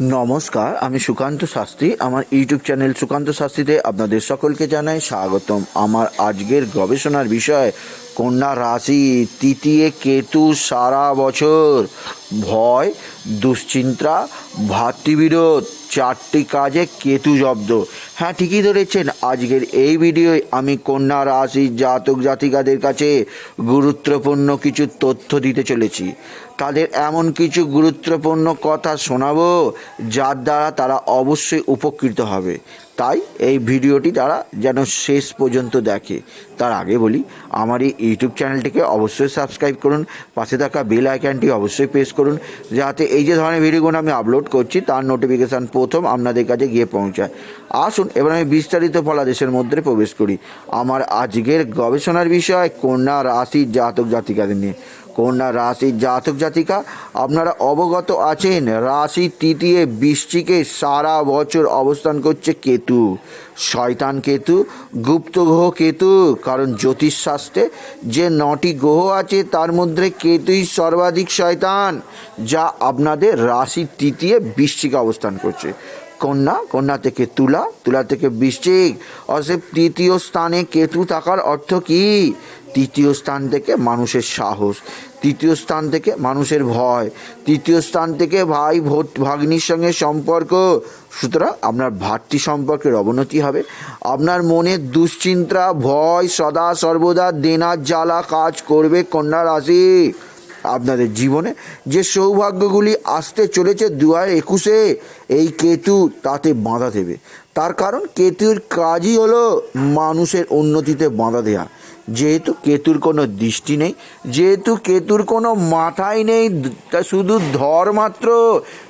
নমস্কার, আমি সুকান্ত শাস্ত্রী। আমার ইউটিউব চ্যানেল সুকান্ত শাস্ত্রীতে আপনাদের সকলকে জানাই স্বাগতম। আমার আজকের গবেষণার বিষয় কন্যা রাশি, তৃতীয় কেতু সারা বছর ভয়, দুশ্চিন্তা, ভাতৃবিরোধ, চারটি কাজে কেতু জব্দ। হ্যাঁ ঠিকই ধরেছেন। আজকের এই ভিডিওয় আমি কন্যা রাশির জাতক জাতিকাদের কাছে গুরুত্বপূর্ণ কিছু তথ্য দিতে চলেছি। তাদের এমন কিছু গুরুত্বপূর্ণ কথা শোনাবো, যার দ্বারা তারা অবশ্যই উপকৃত হবে। তাই এই ভিডিওটি তারা যেন শেষ পর্যন্ত দেখে। তার আগে বলি, আমার এই ইউটিউব চ্যানেলটিকে অবশ্যই সাবস্ক্রাইব করুন, পাশে থাকা বেল আইকনটি অবশ্যই প্রেস করুন, যাতে এই যে ধরনের ভিডিওগুলো আমি আপলোড করছি, তার নোটিফিকেশান প্রথম আপনাদের কাছে গিয়ে পৌঁছায়। আসুন, এবার আমি বিস্তারিত ফলাদেশের মধ্যে প্রবেশ করি। আমার আজকের গবেষণার বিষয়, কন্যা রাশির জাতক জাতিকাদের নিয়ে। কন্যা রাশির জাতক জাতিকা, আপনারা অবগত আছেন, রাশি তৃতীয় বৃষ্টিকে সারা বছর অবস্থান করছে কেতু। শয়তান কেতু, গুপ্ত গ্রহ কেতু, কারণ জ্যোতিষশাস্ত্রে যে নটি গ্রহ আছে, তার মধ্যে কেতুই সর্বাধিক শয়তান, যা আপনাদের রাশি তৃতীয় বৃষ্টিকে অবস্থান করছে। কন্যা কন্যা থেকে তুলা তুলা থেকে বৃশ্চিক, অতএব তৃতীয় স্থানে কেতু থাকার অর্থ কি? তৃতীয় স্থান থেকে মানুষের সাহস, তৃতীয় স্থান থেকে মানুষের ভয়, তৃতীয় স্থান থেকে ভাই ভোট ভাগ্নির সঙ্গে সম্পর্ক। সুতরাং আপনার ভাতৃ সম্পর্কের অবনতি হবে। আপনার মনে দুশ্চিন্তা, ভয় সদা সর্বদা দেনার জ্বালা কাজ করবে কন্যা রাশি। আপনাদের জীবনে যে সৌভাগ্যগুলি আসতে চলেছে দু হাজার একুশে, এই কেতু তাতে বাঁধা দেবে। তার কারণ কেতুর কাজই হলো মানুষের উন্নতিতে বাঁধা দেওয়া যেহেতু কেতুর কোনো দৃষ্টি নেই, যেহেতু কেতুর কোনো মাথাই নেই, তা শুধু ধর মাত্র।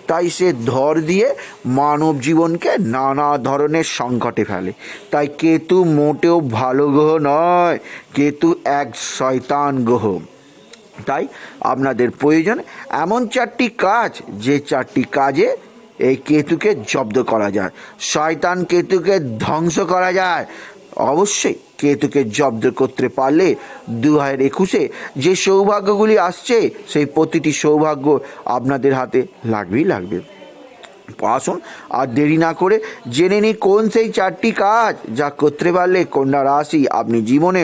তাই সে ধর দিয়ে মানব জীবনকে নানা ধরনের সংকটে ফেলে। তাই কেতু মোটেও ভালো গ্রহ নয়, কেতু এক শয়তান গ্রহ। তাই আপনাদের প্রয়োজন এমন চারটি কাজ, যে চারটি কাজে এই কেতুকে জব্দ করা যায়। শয়তান কেতুকে ধ্বংস করা যায়। অবশ্যই কেতুকে জব্দ করতে পারলে দু হাজার একুশে যে সৌভাগ্যগুলি আসছে, সেই প্রতিটি সৌভাগ্য আপনাদের হাতে লাগবেই লাগবে। আসুন আর দেরি না করে জেনে নিই কোন সেই চারটি কাজ যা করতে পারলে কন্যা রাশি আপনি জীবনে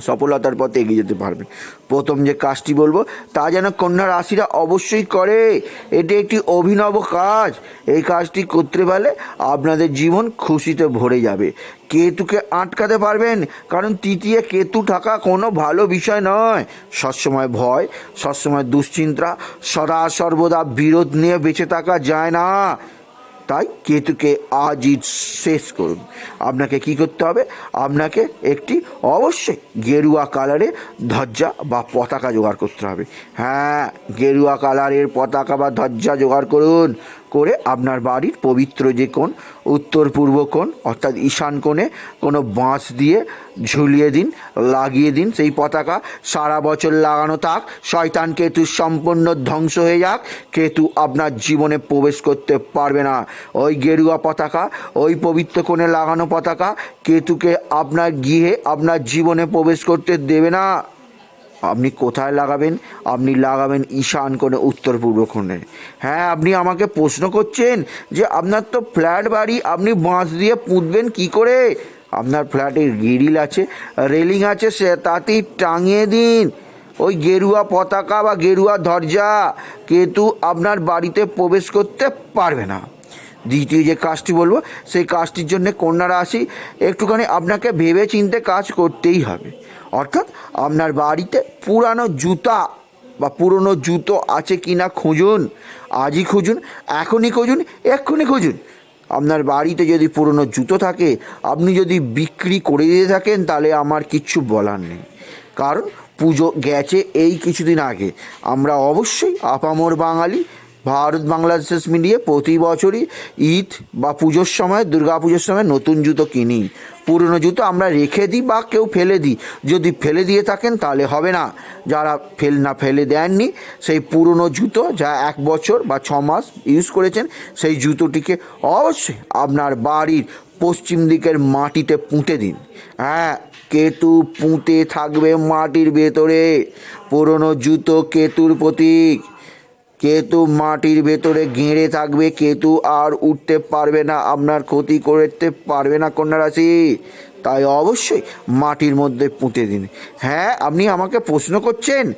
সফলতার পথে এগিয়ে যেতে পারবেন প্রথম যে কাজটি বলব, তা যেন কন্যা রাশিরা অবশ্যই করে। এটি একটি অভিনব কাজ। এই কাজটি করতে পারলে আপনাদের জীবন খুশিতে ভরে যাবে। কেতুকে আটকাতে পারবেন, কারণ তৃতীয় কেতু থাকা কোনো ভালো বিষয় নয়। সবসময় ভয়, সবসময় দুশ্চিন্তা, সদা সর্বদা বিরোধ নিয়ে বেঁচে থাকা যায় না। তাই কেতুকে আজই শেষ করুন। আপনাকে কি করতে হবে? আপনাকে একটি অবশ্যই গেরুয়া কালারে ধ্বজা বা পতাকা জোগাড় করতে হবে। হ্যাঁ গেরুয়া কালারের পতাকা বা ধজ্জা জোগাড় করুন। করে আপনার বাড়ির পবিত্র যে কোণ, উত্তর পূর্ব কোণ, অর্থাৎ ঈশান কোণে কোনো বাঁশ দিয়ে ঝুলিয়ে দিন, লাগিয়ে দিন, সেই পতাকা সারা বছর লাগানো থাক। শয়তান কেতু সম্পূর্ণ ধ্বংস হয়ে যাক। কেতু আপনার জীবনে প্রবেশ করতে পারবে না। ওই গেরুয়া পতাকা, ওই পবিত্র কোণে লাগানো পতাকা কেতুকে আপনার গৃহে, আপনার জীবনে প্রবেশ করতে দেবে না। আপনি কোথায় লাগাবেন? আপনি লাগাবেন ঈশান কোণে, উত্তর পূর্ব কোণে। হ্যাঁ আপনি আমাকে প্রশ্ন করছেন যে আপনার তো ফ্ল্যাট বাড়ি, আপনি বাঁশ দিয়ে পুঁতবেন কি করে? আপনার ফ্ল্যাটে গ্রিল আছে, রেলিং আছে, সে তাতেই টাঙিয়ে দিন। ওই গেরুয়া পতাকা বা গেরুয়া দরজা কেতু আপনার বাড়িতে প্রবেশ করতে পারবে না। দ্বিতীয় যে কাজটি বলব, সেই কাজটির জন্য কন্যা রাশি, একটুখানি আপনাকে ভেবে চিনতে কাজ করতেই হবে। অর্থাৎ আপনার বাড়িতে পুরানো জুতা বা পুরনো জুতো আছে কি না খুঁজুন, আজই খুঁজুন, এখনই খুঁজুন, এক্ষুনি খুঁজুন। আপনার বাড়িতে যদি পুরনো জুতো থাকে, আপনি যদি বিক্রি করে দিয়ে থাকেন, তাহলে আমার কিচ্ছু বলার নেই। কারণ পুজো গেছে এই কিছুদিন আগে। আমরা অবশ্যই আপামর বাঙালি ভারত বাংলাদেশ মিলিয়ে প্রতি বছরই ঈদ বা পুজোর সময়, দুর্গা পুজোর সময় নতুন জুতো কিনি। পুরনো জুতো আমরা রেখে দিই বা কেউ ফেলে দিই। যদি ফেলে দিয়ে থাকেন তাহলে হবে না। যারা ফেল, না ফেলে দেননি, সেই পুরনো জুতো যা এক বছর বা ছ মাস ইউজ করেছেন, সেই জুতোটিকে অবশ্যই আপনার বাড়ির পশ্চিম দিকের মাটিতে পুঁতে দিন। হ্যাঁ কেতু পুঁতে থাকবে মাটির ভেতরে। পুরনো জুতো কেতুর প্রতীক। কেতু মাটির ভেতরে গেঁড়ে থাকবে, কেতু আর উঠতে পারবে না, আপনার ক্ষতি করতে পারবে না কন্যা রাশি। তাই অবশ্যই মাটির মধ্যে পুঁতে দিন। হ্যাঁ আপনি আমাকে প্রশ্ন করছেন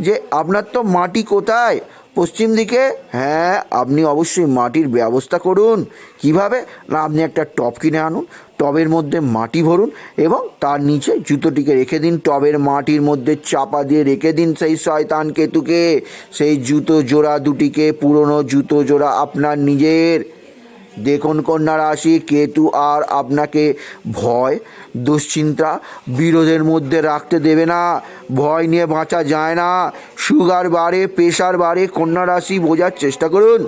যে, আপনার তো মাটি কোথায়? পশ্চিম দিকে? হ্যাঁ আপনি অবশ্যই মাটির ব্যবস্থা করুন। কীভাবে? না, আপনি একটা টব কিনে আনুন। টবের মধ্যে মাটি ভরুন এবং তার নিচে জুতোটিকে রেখে দিন। টবের মাটির মধ্যে চাপা দিয়ে রেখে দিন সেই শয়তান কেতুকে। সেই জুতো জোড়া দুটিকে, পুরনো জুতো জোড়া আপনার নিজের। দেখুন কন্যা রাশি, কেতু আর আপনাকে ভয়, দুশ্চিন্তা বিরোধের মধ্যে রাখতে দেবে না। ভয় নিয়ে বাঁচা যায় না। সুগার বাড়ে, প্রেশার বাড়ে, কন্যা রাশি বোঝার চেষ্টা করুন।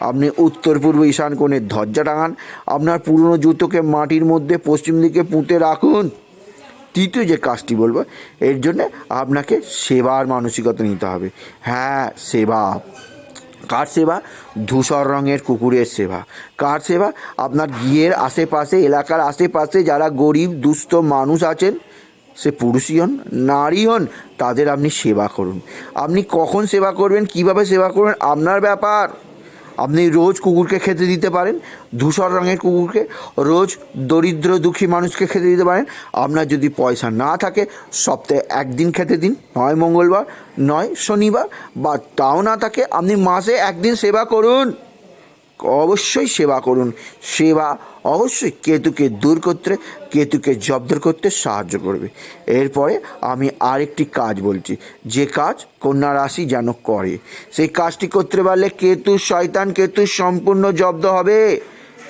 আপনি উত্তর পূর্ব ঈশান কোণের ধ্বজা টাঙান। আপনার পুরনো জুতোকে মাটির মধ্যে পশ্চিম দিকে পুঁতে রাখুন। তৃতীয় যে কাজটি বলব, এর জন্যে আপনাকে সেবার মানসিকতা নিতে হবে। হ্যাঁ সেবা। কার সেবা? ধূসর রঙের কুকুরের সেবা। কার সেবা? আপনার গিয়ের আশেপাশে, এলাকার আশেপাশে যারা গরিব, দুস্থ মানুষ আছেন, সে পুরুষই হন, নারী হন, তাদের আপনি সেবা করুন। আপনি কখন সেবা করবেন, কীভাবে সেবা করবেন, আপনার ব্যাপার। আপনি রোজ কুকুরকে খেতে দিতে পারেন, ধূসর রঙের কুকুরকে, রোজ দরিদ্র দুঃখী মানুষকে খেতে দিতে পারেন। আপনার যদি পয়সা না থাকে, সপ্তাহে একদিন খেতে দিন, নয় মঙ্গলবার, নয় শনিবার, বা তাও না থাকে, আপনি মাসে একদিন সেবা করুন। অবশ্যই সেবা করুন। সেবা অবশ্যই কেতুকে দূর করতে, কেতুকে জব্দ করতে সাহায্য করবে। এরপরে আমি আরেকটি কাজ বলছি। যে কাজ কন্যা রাশি যেন করে, সেই কাজটি করতে পারলে কেতু শয়তান, কেতু সম্পূর্ণ জব্দ হবে।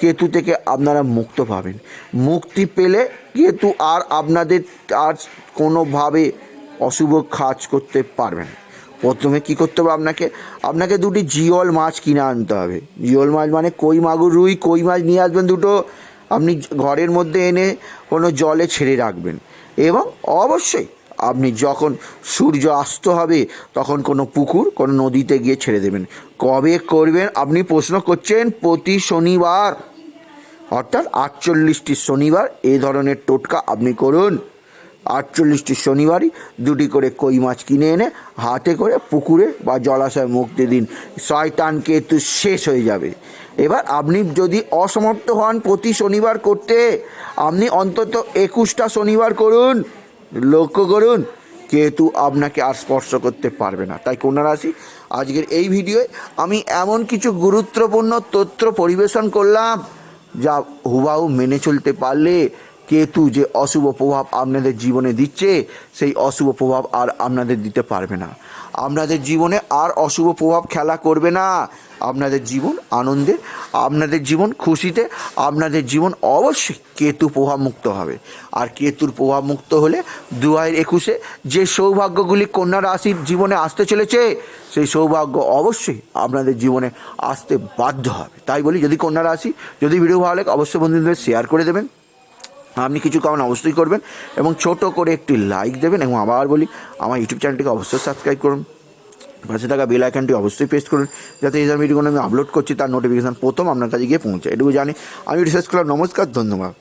কেতু থেকে আপনারা মুক্ত পাবেন। মুক্তি পেলে কেতু আর আপনাদের আর কোনোভাবে অশুভ কাজ করতে পারবেন। প্রথমে কি করতে হবে আপনাকে? আপনাকে দুটি জিওল মাছ কিনে আনতে হবে। জিওল মাছ মানে কই মাগুর রুই, কই মাছ নিয়ে আসবেন দুটো। আপনি ঘরের মধ্যে এনে কোনো জলে ছেড়ে রাখবেন। এবং অবশ্যই আপনি যখন সূর্য অস্ত হবে, তখন কোনো পুকুর, কোনো নদীতে গিয়ে ছেড়ে দেবেন। কবে করবেন? আপনি প্রশ্ন করছেন প্রতি শনিবার। অর্থাৎ আটচল্লিশটি শনিবার এই ধরনের টোটকা আপনি করুন। আটচল্লিশটি শনিবারই দুটি করে কই মাছ কিনে এনে হাতে করে পুকুরে বা জলাশয়ে মুক্তি দিন। শয়তান কেতু শেষ হয়ে যাবে। এবার আপনি যদি অসমর্থ হন প্রতি শনিবার করতে, আপনি অন্তত একুশটা শনিবার করুন, লক্ষ্য করুন, কেতু আপনাকে আর স্পর্শ করতে পারবে না। তাই কন্যা রাশি, আজকের এই ভিডিওয়ে আমি এমন কিছু গুরুত্বপূর্ণ তথ্য পরিবেশন করলাম, যা হুবাহু মেনে চলতে পারলে কেতু যে অশুভ প্রভাব আপনাদের জীবনে দিচ্ছে, সেই অশুভ প্রভাব আর আপনাদের দিতে পারবে না। আপনাদের জীবনে আর অশুভ প্রভাব খেলা করবে না। আপনাদের জীবন আনন্দে, আপনাদের জীবন খুশিতে, আপনাদের জীবন অবশ্যই কেতু প্রভাব মুক্ত হবে। আর কেতুর প্রভাব মুক্ত হলে দু হাজার একুশে যে সৌভাগ্যগুলি কন্যা রাশির জীবনে আসতে চলেছে, সেই সৌভাগ্য অবশ্যই আপনাদের জীবনে আসতে বাধ্য হবে। তাই বলি, যদি কন্যা রাশি, যদি ভিডিও ভালো লাগে, অবশ্যই বন্ধুদের শেয়ার করে দেবেন। আপনি কিছু কারণ অবশ্যই করবেন এবং ছোট করে একটি লাইক দেবেন এবং আবার বলি, আমার ইউটিউব চ্যানেলটিকে অবশ্যই সাবস্ক্রাইব করুন। পাশে থাকা বেল আইকনটি অবশ্যই প্রেস করুন, যাতে এই ভিডিওগুলো আমি আপলোড করছি, তার নোটিফিকেশান প্রথম আপনার কাছে গিয়ে পৌঁছায়। এটুকু জানি। আমি রিসার্চ করলাম, নমস্কার, ধন্যবাদ।